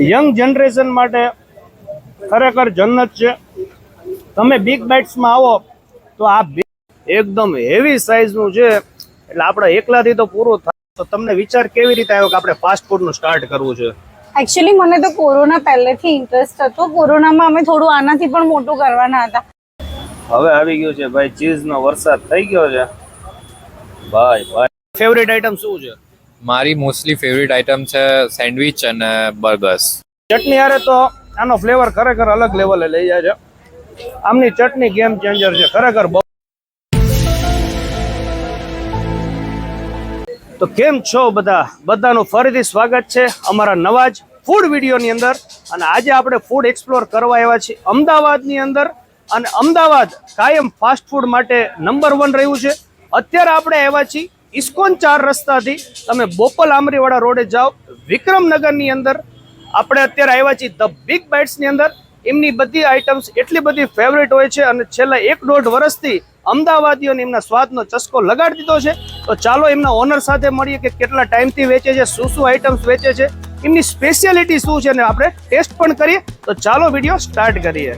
Young generation માટે ખરેખર જન્નત છે. તમે બિગ બાઇટ્સમાં આવો તો આ એકદમ હેવી સાઇઝનું છે. એટલે આપણે એકલાથી તો પૂરું થાય. તો તમને વિચાર કેવી રીતે આવ્યો કે આપણે ફાસ્ટ ફૂડનું સ્ટાર્ટ કરવું છે? એકચ્યુઅલી મને તો કોરોના પહેલેથી ઇન્ટરેસ્ટ હતો. કોરોનામાં અમે થોડું આનાથી પણ મોટું કરવાના હતા. હવે આવી ગયું છે ભાઈ ચીઝનો વરસાદ થઈ ગયો છે. ભાઈ ભાઈ. ફેવરેટ આઈટમ શું છે? મારી મોસ્ટલી ફેવરેટ આઇટમ છે સેન્ડવિચ અને બર્ગર્સ ચટણી હારે તો આનો ફ્લેવર ખરેખર અલગ લેવલે લઈ જાય છે. આમની ચટણી ગેમ ચેન્જર છે, ખરેખર બહુ. તો કેમ છો બધા? બધાનું ફરીથી સ્વાગત છે અમારા નવા જ ફૂડ વિડીયોની અંદર. અને આજે આપણે ફૂડ એક્સપ્લોર કરવા આવ્યા છીએ અમદાવાદની અંદર. અને અમદાવાદ કાયમ ફાસ્ટ ફૂડ માટે નંબર વન રહ્યું છે. અત્યારે આપણે આવ્યા છીએ ઇસ્કોન ચાર રસ્તાથી તમે બોપલ આમરીવાળા રોડે જાઓ. વિક્રમનગરની અંદર આપણે અત્યારે આવ્યા છીએ ધ બિગ બાઇટ્સની અંદર. એમની બધી આઇટમ્સ એટલી બધી ફેવરેટ હોય છે અને છેલ્લા એક દોઢ વર્ષથી અમદાવાદીઓને એમના સ્વાદનો ચસ્કો લગાડી દીધો છે. તો ચાલો એમના ઓનર સાથે મળીએ કે કેટલા ટાઈમથી વેચે છે, શું શું આઇટમ્સ વેચે છે, એમની સ્પેશિયાલિટી શું છે અને આપણે ટેસ્ટ પણ કરીએ. તો ચાલો વીડિયો સ્ટાર્ટ કરીએ.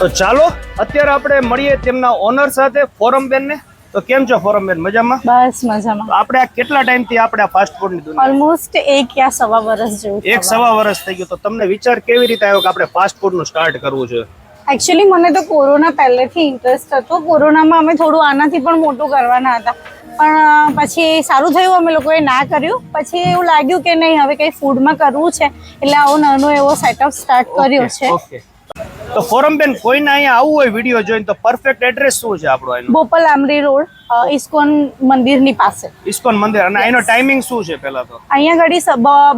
તો ચાલો અત્યારે આપણે મળીએ તેમના ઓનર સાથે ફોરમ બેનને. તો કેમ છો ફોરમ બેન મજામાં? બસ મજામાં. આપણે આ કેટલા ટાઈમથી આપણે આ ફાસ્ટ ફૂડની દુનિયા ઓલમોસ્ટ એક યા સવા વર્ષ જેવું એક સવા વર્ષ થઈ ગયું. તો તમને વિચાર કેવી રીતે આવ્યો કે આપણે ફાસ્ટ ફૂડનું સ્ટાર્ટ કરવું છે? એકચ્યુઅલી મને તો કોરોના પહેલેથી ઇન્ટરેસ્ટ હતો. કોરોનામાં અમે થોડું આનાથી પણ મોટું કરવાના હતા. પણ પછી સારું થયું અમે લોકોએ ના કર્યું. પછી એવું લાગ્યું કે નહીં હવે કંઈ ફૂડમાં કરવું છે. એટલે આવો નાનો એવો સેટઅપ સ્ટાર્ટ કર્યો છે. તો ફોરમ બેન કોઈને અહીંયા આવવું હોય વીડિયો જોઈને તો પરફેક્ટ એડ્રેસ શું છે આપણો એનો બોપલ આમરી રોડ ઇસ્કોન મંદિરની પાસે. ઇસ્કોન મંદિર. અને એનો ટાઈમિંગ શું છે પહેલા તો? અહીંયા ઘડી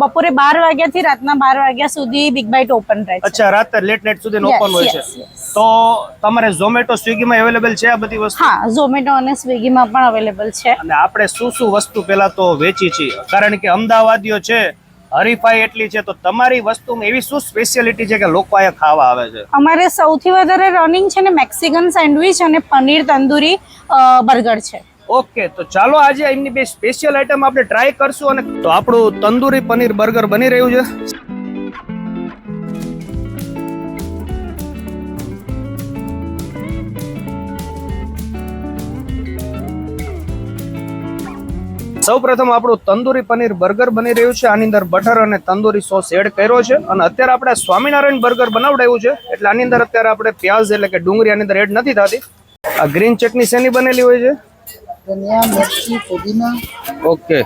બપોરે બાર વાગ્યાથી રાતના બાર વાગ્યા સુધી બિગ બાઇટ ઓપન રહે છે. અચ્છા રાતે લેટ નાઇટ સુધી ઓપન હોય છે. તો તમારે ઝોમેટો સ્વિગીમાં અવેલેબલ છે આ બધી વસ્તુ? હા ઝોમેટો અને સ્વિગીમાં પણ અવેલેબલ છે. અને આપણે શું શું વસ્તુ પહેલા તો વેચી છીએ? કારણ કે અમદાવાદીઓ છે હરીફાઈ એટલી છે તો તમારી વસ્તુમાં એવી શું સ્પેશિયાલિટી છે કે લોકો અહીંયા ખાવા આવે છે? અમારે સૌથી વધારે રનિંગ છે ને મેક્સિકન સેન્ડવિચ અને પનીર તંદૂરી બર્ગર છે. ઓકે તો ચાલો આજે એમની બે સ્પેશિયલ આઈટમ આપણે ટ્રાય કરશું અને તો આપણું તંદૂરી પનીર બર્ગર બની રહ્યું છે. સૌ પ્રથમ આપણું તંદૂરી પનીર બર્ગર બની રહ્યું છે આની અંદર બટર અને તંદૂરી સોસ એડ કર્યો છે અને અત્યારે આપણે સ્વામિનારાયણ બર્ગર બનાવડાવ્યું છે એટલે આની અંદર અત્યારે આપણે પ્યાઝ એટલે કે ડુંગળી આની અંદર એડ નથી થતી આ ગ્રીન ચટણી શેની બનેલી હોય છે धनिया मिर्ची पुदीना okay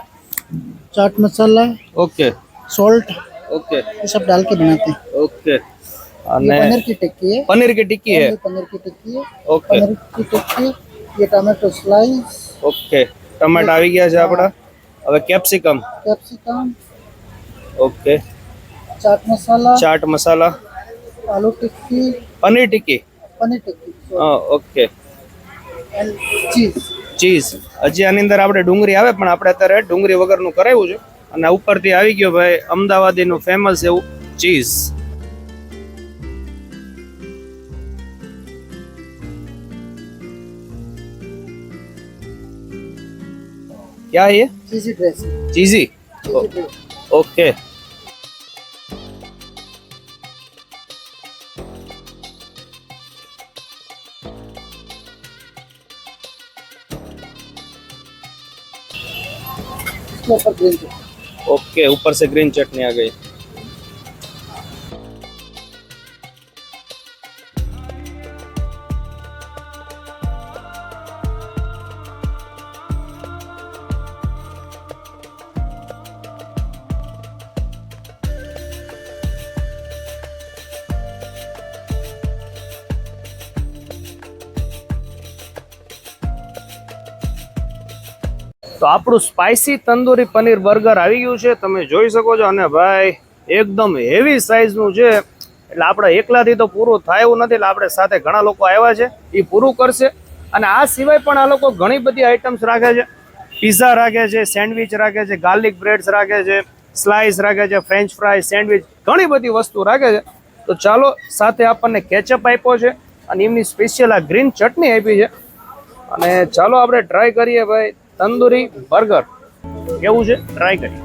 chaat masala okay salt okay ये सब डाल के बनाते हैं ओके ये અને पनीर की टिक्की है પનીર की टिक्की है ये पनीर की टिक्की है ઓકે पनीर की टिक्की ये टमाटो स्लाइस ઓકે ટમેટા આવી ગયા છે આપણા. હવે capsicum. Capsicum. Okay. Chaat masala. Chaat masala. Aloo tikki. Paneer tikki. Paneer tikki હા ઓકે. Cheese cheese. હજી આની અંદર આપણે ડુંગળી આવે પણ આપણે અત્યારે ડુંગળી વગરનું કરાવ્યું છે. અને ઉપરથી આવી ગયો ભાઈ અમદાવાદીનું ફેમસ એવું ચીઝ. क्या है ये? Cheesy dress cheesy? ओके। ऊपर ग्रीन चटनी। ओके ऊपर से ग्रीन चटनी आ गई। તો આપણું સ્પાઇસી તંદૂરી પનીર બર્ગર આવી ગયું છે. તમે જોઈ શકો છો અને ભાઈ, એકદમ હેવી સાઇઝનું છે. એટલે આપણે એકલાથી તો પૂરું થાય એવું નથી. એટલે આપણે સાથે ઘણા લોકો આવ્યા છે. એ પૂરું કરશે. અને આ સિવાય પણ આ લોકો ઘણી બધી આઇટમ્સ રાખે છે. પિઝા રાખે છે સેન્ડવિચ રાખે છે ગાર્લિક બ્રેડ્સ રાખે છે સ્લાઇસ રાખે છે ફ્રેન્ચ ફ્રાય સેન્ડવિચ ઘણી બધી વસ્તુ રાખે છે. તો ચાલો, સાથે આપણને કેચઅપ આપ્યો છે અને એમની સ્પેશિયલ આ ગ્રીન ચટણી આપી છે. અને ચાલો આપણે ટ્રાય કરીએ ભાઈ. તંદુરી બર્ગર. કેવું છે? ટ્રાય કરીએ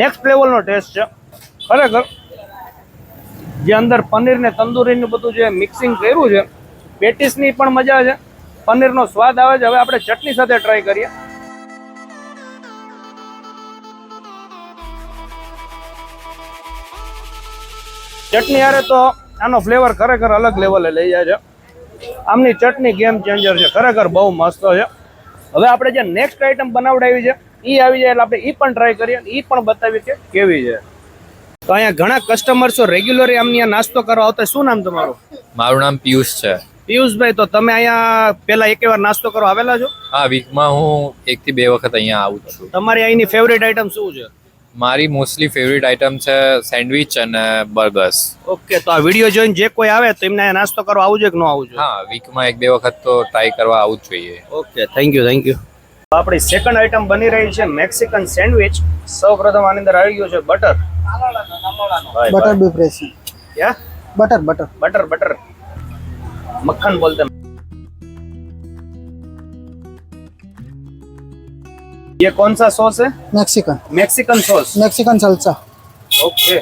નેક્સ્ટ લેવલનો ટેસ્ટ છે. ખરેખર, જે અંદર પનીર ને તંદુરીનું બધું જે મિક્સિંગ કર્યું છે, પેટીસની પણ મજા છે. પનીરનો સ્વાદ આવે છે. હવે આપણે ચટણી સાથે ટ્રાય કરીએ. ચટણી હારે તો આનો ફ્લેવર ખરેખર અલગ લેવલે લઈ જાય છે. આમની ચટણી ગેમ ચેન્જર છે. ખરેખર બહુ મસ્ત છે. હવે આપણે જે નેક્સ્ટ આઈટમ બનાવડાવી છે એ આવી જાય એટલે આપણે એ પણ ટ્રાય કરીએ એ પણ બતાવીએ કે કેવી છે. તો અહીંયા ઘણા કસ્ટમર્સો રેગ્યુલરી આમની નાસ્તો કરવા આવતા શું નામ તમારું? મારું નામ પિયુષ છે. પિયુષભાઈ તો તમે અહીંયા પેલા એક વાર નાસ્તો કરવા આવેલા છો? હા વીકમાં હું એકથી બે વખત અહીંયા આવું છું. તમારી અહીંની ફેવરેટ આઈટમ શું છે? મારી મોસ્ટલી ફેવરિટ આઇટમ છે સેન્ડવિચ અને બર્ગર્સ ઓકે તો આ વીડિયો જોઈને જે કોઈ આવે તો એમને નાસ્તો કરવા આવું જોઈએ કે ન આવું જોઈએ હા વીકમાં એક બે વખત તો ટ્રાય કરવા આવું જ જોઈએ. Okay thank you thank you આપણી સેકન્ડ આઇટમ બની રહી છે મેક્સિકન સેન્ડવિચ સૌપ્રથમ આની અંદર આવી ગયું છે butter butter butter butter butter butter butter મક્ખન બોલતા ये कौन सा सॉस है Mexican Mexican sauce Mexican salsa okay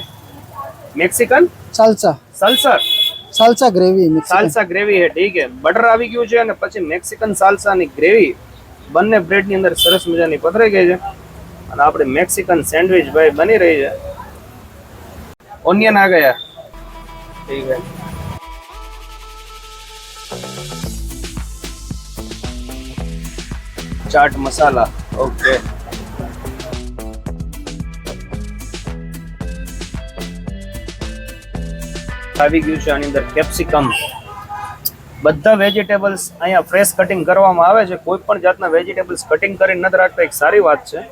Mexican salsa salsa salsa gravy Mexican salsa gravy હે ઠીક હે બટર આવી ગયું છે અને પછી મેક્સિકન સાલ્સાની ગ્રેવી બંને બ્રેડની અંદર સરસ મજાની પથરાઈ ગઈ છે અને આપણે મેક્સિકન સેન્ડવિચ ભાઈ બની રહી છે ઓનિયન આ ગયા ઠીક હે ચાટ મસાલા ઓકે આવી ગયું છે આની અંદર કેપ્સિકમ બધા વેજીટેબલ્સ અહીંયા ફ્રેશ કટિંગ કરવામાં આવે છે. કોઈ પણ જાતના વેજીટેબલ્સ કટિંગ કરીને નથી રાખતા. એક સારી વાત છે.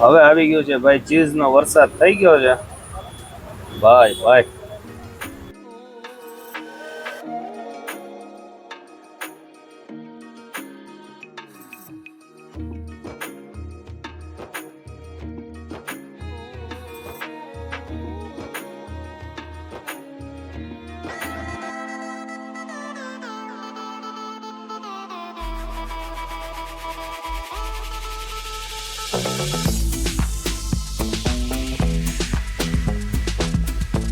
હવે આવી ગયું છે ભાઈ, ચીઝનો વરસાદ થઈ ગયો છે. ભાઈ ભાઈ.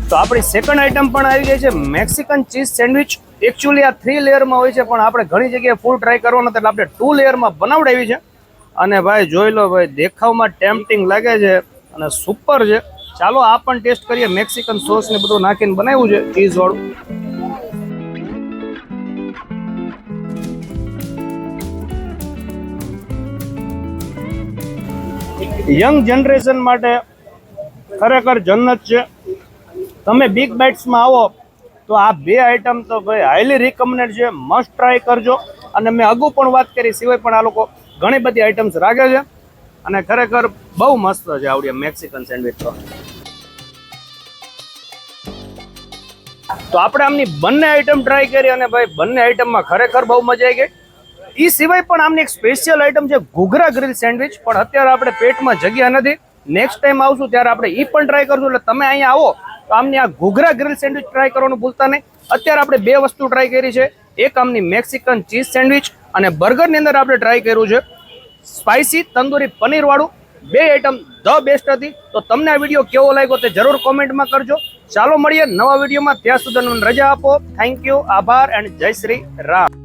તો આપણી સેકન્ડ આઈટમ પણ આવી ગઈ છે મેક્સિકન ચીઝ સેન્ડવિચ એકચ્યુઅલી આ થ્રી લેયરમાં હોય છે, પણ આપણે ઘણી જગ્યાએ ફૂલ ટ્રાય કરવાનો, એટલે આપણે ટુ લેયરમાં બનાવડાવી છે. અને ભાઈ, જોઈ લો ભાઈ, દેખાવમાં ટેમ્પટિંગ લાગે છે અને સુપર છે. ચાલો આ પણ ટેસ્ટ કરીએ મેક્સિકન સોસ ને બધું નાખીને બનાવ્યું છે ચીઝ યંગ જનરેશન માટે ખરેખર જન્નત છે. તમે બિગ બાઇટ્સમાં આવો તો આ બે આઈટમ તો ભાઈ હાઈલી રિકમેન્ડેડ છે. મસ્ટ ટ્રાય કરજો. અને મેં અગાઉ પણ વાત કરી, સિવાય પણ આ લોકો ઘણી બધી આઈટમ્સ રાખે છે. અને ખરેખર બહુ મસ્ત છે આવડી મેક્સિકન સેન્ડવિચ તો. તો આપણે આમની બંને આઈટમ ટ્રાય કરી અને ભાઈ બંને આઈટમમાં ખરેખર બહુ મજા આવી ગઈ. એ સિવાય પણ આમની એક સ્પેશિયલ આઈટમ છે ઘૂઘરા ગ્રીલ સેન્ડવિચ પણ અત્યારે આપણે પેટમાં જગ્યા નથી. નેક્સ્ટ ટાઈમ આવશું ત્યારે આપણે એ પણ ટ્રાય કરશું. એટલે તમે અહીંયા આવો તો આમની આ ઘૂઘરા ગ્રીલ સેન્ડવિચ ટ્રાય કરવાનું ભૂલતા નહીં. અત્યારે આપણે બે વસ્તુ ટ્રાય કરી છે. એક આમની મેક્સિકન ચીઝ સેન્ડવિચ અને બર્ગરની અંદર આપણે ટ્રાય કર્યું છે. સ્પાઇસી તંદુરી પનીરવાળું બે આઈટમ ધ બેસ્ટ હતી. તો તમને આ વીડિયો કેવો લાગ્યો તે જરૂર કોમેન્ટમાં કરજો. ચાલો મળીએ નવા વિડીયોમાં ત્યાં સુધી રજા આપો. થેન્ક યુ આભાર એન્ડ જય શ્રી રામ.